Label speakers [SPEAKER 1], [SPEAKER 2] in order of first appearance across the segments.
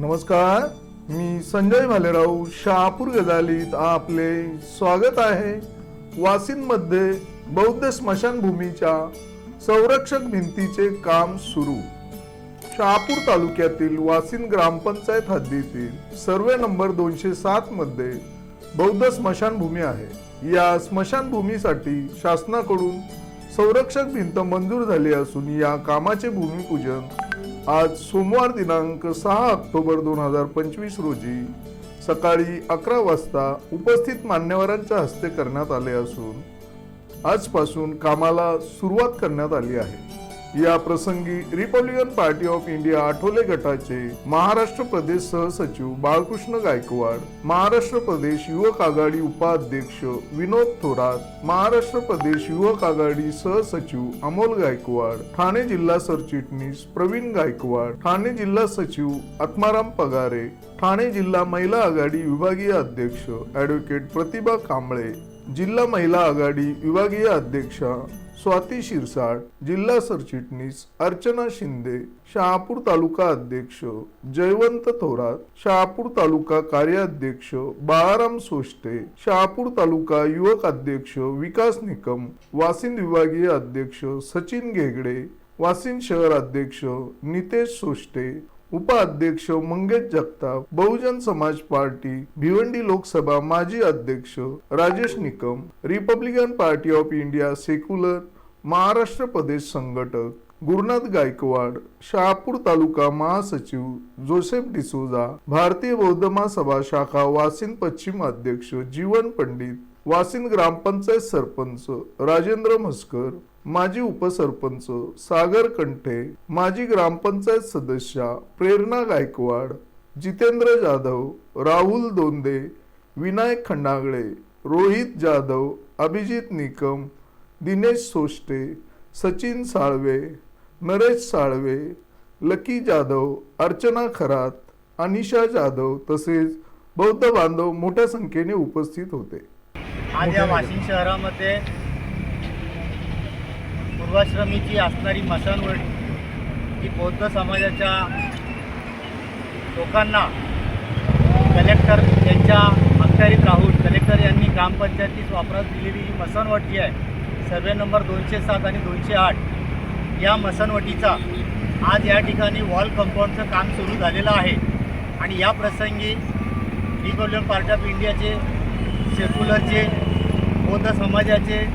[SPEAKER 1] नमस्कार मी संजय भालेराव शहापूर गजालीत आपले स्वागत आहे. वासिंदमध्ये बौद्ध स्मशानभूमीच्या संरक्षक भिंतीचे काम सुरू. शहापूर तालुक्यातील वासिन ग्रामपंचायत हद्दीतील सर्वे नंबर दोनशे सात मध्ये बौद्ध स्मशानभूमी आहे. या स्मशानभूमीसाठी शासनाकडून संरक्षक भिंत मंजूर झाली असून या कामाचे भूमिपूजन आज सोमवार दिनांक सहा ऑक्टोबर दोन हजार पंचवीस रोजी सकाळी अकरा वाजता उपस्थित मान्यवरांच्या हस्ते करण्यात आले असून आजपासून कामाला सुरुवात करण्यात आली आहे. या प्रसंगी Republican Party of India Athawale गटाचे महाराष्ट्र प्रदेश सहसचिव बाळकृष्ण गायकवाड महाराष्ट्र प्रदेश युवक आघाडी उपाध्यक्ष विनोद थोरात महाराष्ट्र प्रदेश युवक आघाडी सहसचिव अमोल गायकवाड ठाणे जिल्हा सरचिटणीस प्रवीण गायकवाड ठाणे जिल्हा सचिव आत्माराम पगारे ठाणे जिल्हा महिला आघाडी विभागीय अध्यक्ष ऍडव्होकेट प्रतिभा कांबळे जिल्हा महिला आघाडी विभागीय अध्यक्षा स्वाती शिरसाट जिल्हा सरचिटणीस अर्चना शिंदे शहापूर तालुका अध्यक्ष जयवंत थोरात शहापूर तालुका कार्याध्यक्ष बाळाराम सोष्टे शहापूर तालुका युवक अध्यक्ष विकास निकम वासिंद विभागीय अध्यक्ष सचिन घेगडे वासिंद शहर अध्यक्ष नितेश सोष्टे उपाध्यक्ष मंगेश जगताप बहुजन समाज पार्टी भिवंडी लोकसभा माजी अध्यक्ष Rajesh Nikam Republican Party of India secular Maharashtra प्रदेश संघटक गुरुनाथ गायकवाड शहापूर तालुका महासचिव जोसेफ डिसोजा भारतीय बौद्ध महासभा शाखा वासिन पश्चिम अध्यक्ष जीवन पंडित वासिन ग्रामपंचायत सरपंच राजेंद्र म्हस्कर माजी उपसरपंच सागर कंठे माजी ग्रामपंचायत सदस्या प्रेरणा गायकवाड जितेंद्र जाधव राहुल दोंदे विनायक खंडागळे रोहित जाधव अभिजित निकम दिनेश सोष्टे सचिन साळवे नरेश साळवे लकी जाधव अर्चना खरात अनिशा जाधव तसेच बौद्ध बांधव मोठ्या संख्येने उपस्थित होते.
[SPEAKER 2] आज या वाशिम शहरामध्ये पूर्वाश्रमीची असणारी मसानवट ही बौद्ध समाजाच्या लोकांना कलेक्टर यांच्या अखत्यारीत राहून कलेक्टर यांनी ग्रामपंचायतीस वापरात दिलेली ही मसानवट जी आहे. सर्वे नंबर दोनशे सात आणि दोनशे आठ. या मसनवटीचा आज या ठिकाणी वॉल कंपाऊंडचं काम सुरू झालेलं आहे. आणि या प्रसंगी रिपब्लिक पार्टी ऑफ इंडियाचे सेक्युलरचे बौद्ध समाजाचे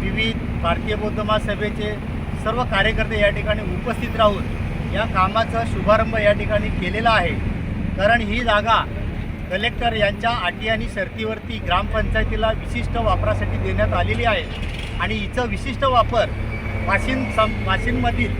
[SPEAKER 2] विविध भारतीय बौद्ध महासभेचे सर्व कार्यकर्ते या ठिकाणी उपस्थित राहून या कामाचा शुभारंभ या ठिकाणी केलेला आहे. कारण ही जागा कलेक्टर यांच्या अटी आणि शर्तीवरती ग्रामपंचायतीला विशिष्ट वापरासाठी देण्यात आलेली आहे. आणि हिचं विशिष्ट वापर वाशिम सम वाशिममधील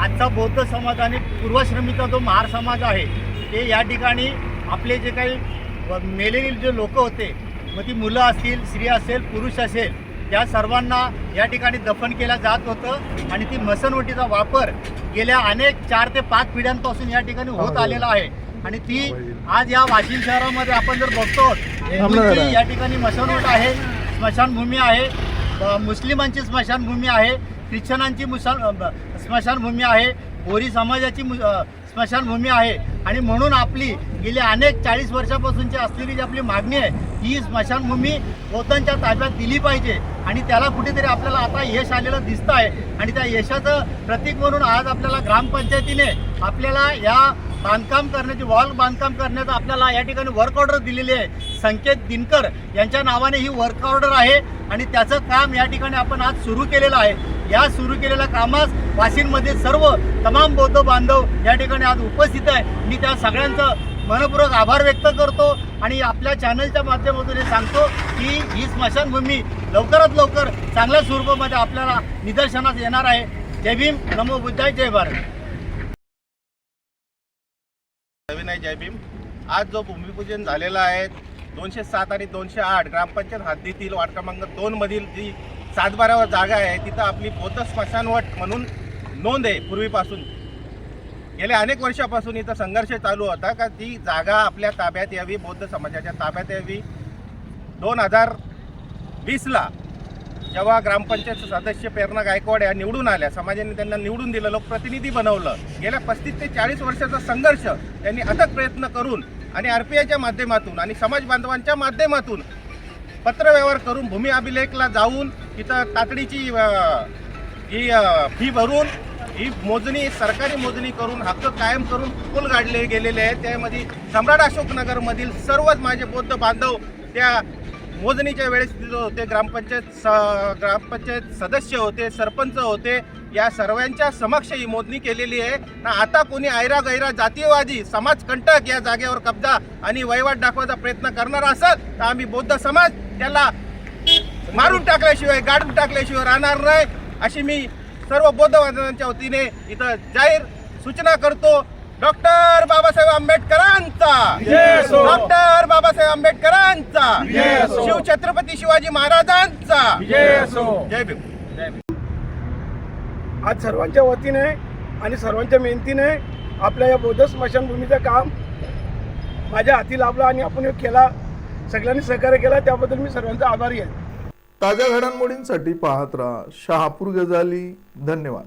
[SPEAKER 2] आजचा बौद्ध समाज आणि पूर्वश्रमीचा जो महार समाज आहे ते या ठिकाणी आपले जे काही मेलेले जे लोक होते मग ती मुलं असतील स्त्री असेल पुरुष असेल त्या सर्वांना या ठिकाणी दफन केलं जात होतं आणि ती मसनवटीचा वापर गेल्या अनेक चार ते पाच पिढ्यांपासून या ठिकाणी होत आलेला आहे. आणि ती आज या वाशिम शहरामध्ये आपण जर बघतो या ठिकाणी मसनवट आहे स्मशानभूमी आहे मुस्लिमांची स्मशानभूमी आहे ख्रिश्चनांची ब- स्मशानभूमी आहे बोरी समाजाची स्मशानभूमी आहे. आणि म्हणून आपली गेली अनेक चाळीस वर्षापासूनची असलेली जी आपली मागणी आहे ही स्मशानभूमी बौद्धांच्या ताब्यात दिली पाहिजे. आणि त्याला कुठेतरी आपल्याला आता यश आलेलं दिसतं आहे आणि त्या यशाचं प्रतीक म्हणून आज आपल्याला ग्रामपंचायतीने आपल्याला या बांधकाम करण्याची वॉल बांधकाम करण्याचं आपल्याला या ठिकाणी वर्क ऑर्डर दिलेली आहे. संकेत दिनकर यांच्या नावाने ही वर्क ऑर्डर आहे आणि त्याचं काम या ठिकाणी आपण आज सुरू केलेलं आहे. या सुरू केलेल्या कामास वाशिममध्ये सर्व तमाम बौद्ध बांधव या ठिकाणी आज उपस्थित आहे. मी त्या सगळ्यांचं मनपूर्वक आभार व्यक्त करतो आणि आपल्या चॅनलच्या माध्यमातून हे सांगतो की ही स्मशानभूमी लवकरात लवकर चांगल्या स्वरूपामध्ये आपल्याला निदर्शनास येणार आहे. जय भीम नमो बुद्धाय जय भारत.
[SPEAKER 3] जय भीम. आज जो भूमिपूजन झालेला आहे दोनशे सात आणि दोनशे आठ ग्रामपंचायत हद्दीतील वार्ड क्रमांक दोनमधील जी सातबारावर जागा आहे तिथं आपली बौद्ध स्मशानवट म्हणून नोंद आहे पूर्वीपासून. गेल्या अनेक वर्षापासून इथं संघर्ष चालू होता का ती जागा आपल्या ताब्यात यावी बौद्ध समाजाच्या ताब्यात यावी. दोन हजार वीसला जेव्हा ग्रामपंचायत सदस्य प्रेरणा गायकवाड या निवडून आल्या समाजाने त्यांना निवडून दिलं लोकप्रतिनिधी बनवलं गेल्या पस्तीस ते चाळीस वर्षाचा संघर्ष त्यांनी अथक प्रयत्न करून आणि आर पी आयच्या माध्यमातून आणि समाज बांधवांच्या माध्यमातून पत्रव्यवहार करून भूमी अभिलेखला जाऊन तिथं तातडीची ही फी भरून ही मोजणी सरकारी मोजणी करून हक्क कायम करून पूल गाडले गेलेले आहेत. त्यामध्ये सम्राट अशोकनगरमधील सर्वच माझे बौद्ध बांधव त्या मोजणीच्या वेळेस तिथं होते ग्रामपंचायत स ग्रामपंचायत सदस्य होते सरपंच होते या सर्वांच्या समक्ष ही मोजणी केलेली आहे. ना आता कोणी आयरा गैरा जातीयवादी समाजकंटक या जागेवर कब्जा आणि वहिवाट दाखवायचा प्रयत्न करणार असेल तर आम्ही बौद्ध समाज त्याला मारून टाकल्याशिवाय गाडून टाकल्याशिवाय राहणार नाही अशी मी सर्व बौद्ध बांधवांच्या वतीने इथं जाहीर सूचना करतो. डॉक्टर बाबासाहेब आंबेडकरांचा! डॉक्टर बाबासाहेब आंबेडकरांचा. शिवछत्रपती शिवाजी महाराजांचा. जय भीम जय भीम.
[SPEAKER 4] आज सर्वांच्या वतीने आणि सर्वांच्या मेहनतीने आपल्या या बौद्ध स्मशानभूमीचं काम माझ्या हाती लाभलं आणि आपण हे केला सगळ्यांनी सहकार्य केला त्याबद्दल मी सर्वांचा आभारी आहे.
[SPEAKER 1] ताज्या घडामोडींसाठी पाहत राहा. शहापूर गजाली धन्यवाद.